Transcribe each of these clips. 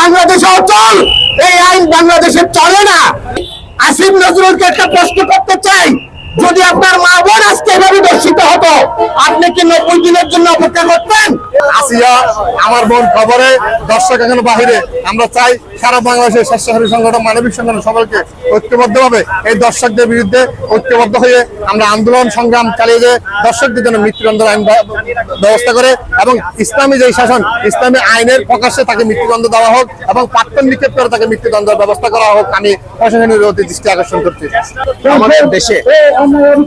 বাংলাদেশে অচল। এই আইন বাংলাদেশে চলে না। আসিফ নজরুলকে একটা প্রশ্ন করতে চাই। যদি আপনার মা বোন আজকে এভাবে দর্শিত হতো, আপনি কি নব্বই দিনের জন্য অপেক্ষা করতেন? আসিয়া, আমার বোন খবরে, দর্শক এখন বাহিরে। আমরা চাই সারা বাংলাদেশের স্বেচ্ছাসেবী সংগঠন, মানবিক সংগঠন সকলকে ঐক্যবদ্ধভাবে এই দর্শকদের বিরুদ্ধে ঐক্যবদ্ধ হয়ে আমরা আন্দোলন সংগ্রাম চালিয়ে যে দর্শকদের জন্য মৃত্যুদণ্ড আইন ব্যবস্থা করে এবং ইসলামী যে শাসন, ইসলামী আইনের প্রকাশ্যে তাকে মৃত্যুদণ্ড দেওয়া হোক এবং পাত্তন নিক্ষেপ করে তাকে মৃত্যুদণ্ডের ব্যবস্থা করা হোক, আমি প্রশাসনের প্রতি দৃষ্টি আকর্ষণ করছি। আমাদের দেশে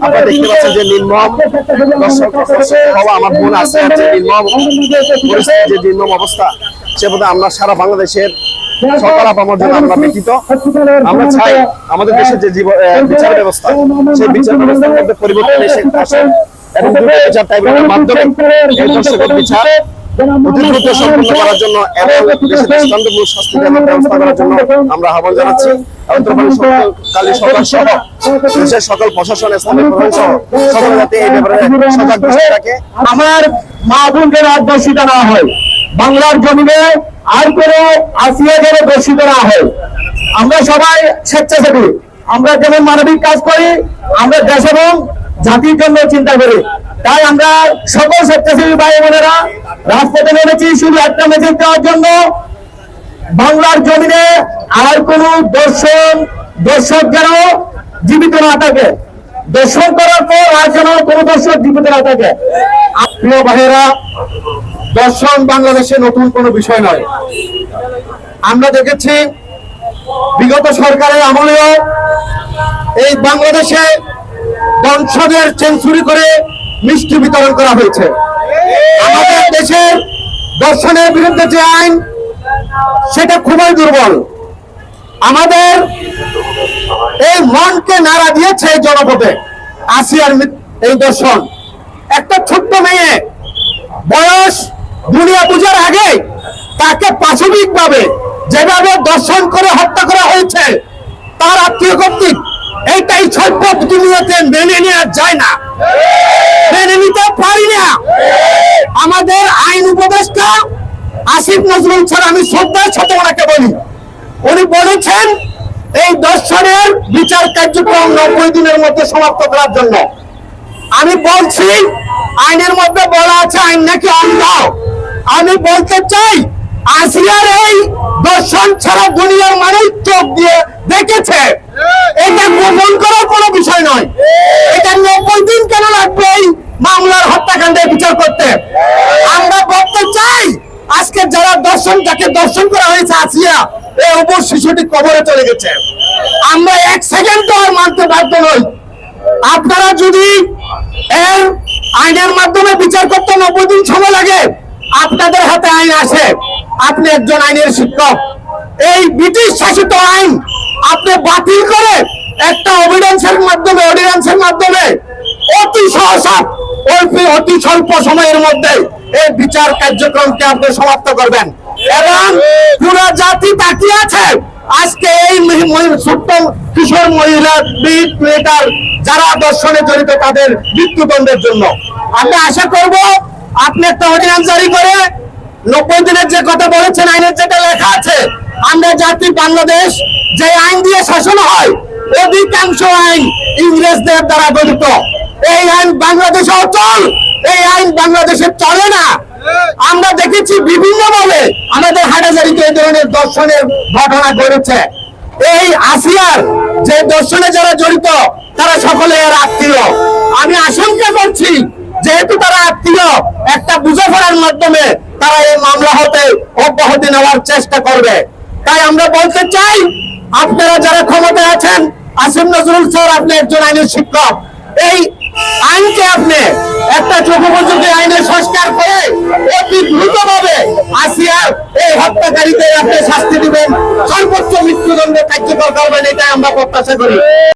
আপনারা দেখতে পাচ্ছেন যে নির্মম আমার বোন আছে যে নির্মম যে নির্মম অবস্থা, সে বোধহয় আমরা সারা বাংলাদেশের সকল আপামর জন্য আমরা ব্যতীত আমরা চাই আমাদের দেশের যে বিচার ব্যবস্থা সেই বিচার ব্যবস্থার মধ্যে পরিবর্তন এসে আসে। এবং বিচার ট্রাইব্যুনালের মাধ্যমে এই দর্শকের বিচার অতি সম্পন্ন করার জন্য এবং দেশের দৃষ্টান্তমূলক শাস্তি দেওয়ার ব্যবস্থা করার জন্য আমরা আহ্বান জানাচ্ছি। কালী সরকার সহ দেশের সকল প্রশাসন স্থানীয় প্রশাসন সহ সকলে যাতে এই ব্যাপারে সজাগ দৃষ্টি রাখে আমার মা বোনদের আর দর্শিত না হয়। বাংলার জমিনে আর কোনো আসিয়াদের দর্শিত না হয়। আমরা সবাই স্বেচ্ছাসেবী। আমরা যেমন মানবিক কাজ করি, আমরা দেশ এবং জাতির জন্য চিন্তা করি। তাই আমরা সকল স্বেচ্ছাসেবী ভাই বোনেরা রাজপথে নেমেছি, শুধু একটা মেসেজ দেওয়ার জন্য। বাংলার জমিনে আর কোন দর্শন, দর্শক যেন জীবিত না থাকে। দর্শন করার পর আর যেন কোন দর্শক জীবিত না থাকে। প্রিয় ভাইয়েরা, দর্শন বাংলাদেশে নতুন কোনো বিষয় নয়। আমরা দেখেছি বিগত সরকারের আমলেও এই বাংলাদেশে দর্শনের সেঞ্চুরি করে মিষ্টি বিতরণ করা হয়েছে। আমাদের দেশের দর্শনের বিরুদ্ধে যে আইন, সেটা খুবই দুর্বল। আমাদের এই মনকে নাড়া দিয়েছে এই জনপদে। আসিয়ার এই দর্শন। একটা ছোট্ট মেয়ে বয়স দুনিয়া পূজার আগে তাকে পাশবিক ভাবে যেভাবে দর্শন করে হত্যা করা হয়েছে, তার আত্মীয় কর্তৃক এইটাই সভ্য দুনিয়াতে মেনে নেওয়া যায় না। মেনে নিতে পারি না। আমাদের আইন উপদেষ্টা আসিফ নজরুল স্যার আমি শ্রদ্ধার সাথে বলি। উনি বলেছেন, এই দর্শনের বিচার কার্যক্রম নব্বই দিনের মধ্যে সমাপ্ত করার জন্য। আমি বলছি, আইনের মধ্যে বলা আছে, আইন নাকি অন্ধ আমি বলতে চাই, আসিয়ার এই দর্শন ছাড়া দুনিয়ার মানুষ চোখ দিয়ে দেখেছে। এটা গোপন করার কোনো বিষয় নয়। এটা নব্বই দিন কেন লাগবে এই মামলার হত্যাকাণ্ডের বিচার করতে? আমরা বলতে চাই, আজকে যারা দর্শন, যাকে দর্শন আসিয়া এই অপর শিশুটি কবরে চলে গেছে। আমরা এক সেকেন্ড তো আর মানতে বাধ্য নই। আপনারা যদি এর আইনের মাধ্যমে বিচার করতে নব্বই দিন সময় লাগে, আপনাদের হাতে আইন আসে। আপনি একজন আইনের শিক্ষক। এই ব্রিটিশ শাসিত আইন আপনি বাতিল করে একটা অভিডেন্সের মাধ্যমে অর্ডিন্যান্সের মাধ্যমে অতি সহসা অল্প, অতি স্বল্প সময়ের মধ্যে এই বিচার কার্যক্রমকে আপনি সমাপ্ত করবেন। এবং পুরো জাতি তাকিয়ে আছে। আজকে এই ছোট্ট কিশোর মহিলা বীর মেয়েটার যারা দর্শনে জড়িত, তাদের মৃত্যুদণ্ডের জন্য। আমি আশা করব আপনি একটা অর্ডিন্যান্স জারি করে নব্বই দিনের যে কথা বলেছেন, আইনের যেটা লেখা আছে, আমরা জাতি বাংলাদেশ, যে আইন দিয়ে শাসন হয়, অধিকাংশ আইন ইংরেজদের দ্বারা গঠিত। এই আইন বাংলাদেশে অচল এই আইন বাংলাদেশে চলে না। আমরা দেখেছি বিভিন্ন ভাবে আমাদের হাটাজারিতে এই ধরনের দর্শনের ঘটনা ঘটেছে। এই আসিয়ার যে দর্শনে যারা জড়িত, তারা সকলে এর আত্মীয়। আমি আশঙ্কা করছি, যেহেতু তারা আত্মীয়, একটা বুঝাপড়ার মাধ্যমে তারা এই মামলা হতে অব্যাহতি নেওয়ার চেষ্টা করবে। তাই আমরা বলতে চাই, আপনারা যারা ক্ষমতায় আছেন আসিম নজরুল স্যার আপনি একজন আইনের শিক্ষক। এই আইনকে আপনি একটা চোখোপযোগী আইনের সংস্কার করে শাস্তি দিবেন। সর্বোচ্চ মৃত্যুদণ্ড কার্যকর করবেন এটাই আমরা প্রত্যাশা করি।